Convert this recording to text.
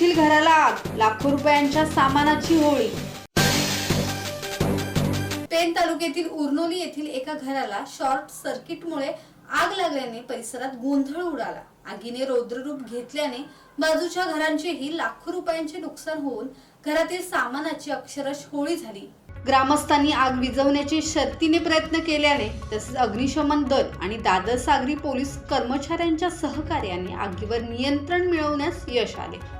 येथील घराला आग लाखो रुपयांच्या सामानाची होळी. पेन तालुक्यातील उरनोली येथील एका घराला शॉर्ट सर्किटमुळे आग लागल्याने परिसरात गोंधळ उडाला. आगीने रौद्ररूप घेतल्याने बाजूच्या घरांचेही लाखो रुपयांचे नुकसान होऊन घरातील सामानाची अक्षरश होळी झाली. ग्रामस्थांनी आग विझवण्याचे शर्तीने प्रयत्न केल्याने तसेच अग्निशमन दल आणि दादर सागरी पोलीस कर्मचाऱ्यांच्या सहकार्याने आगीवर नियंत्रण मिळवण्यास यश आले.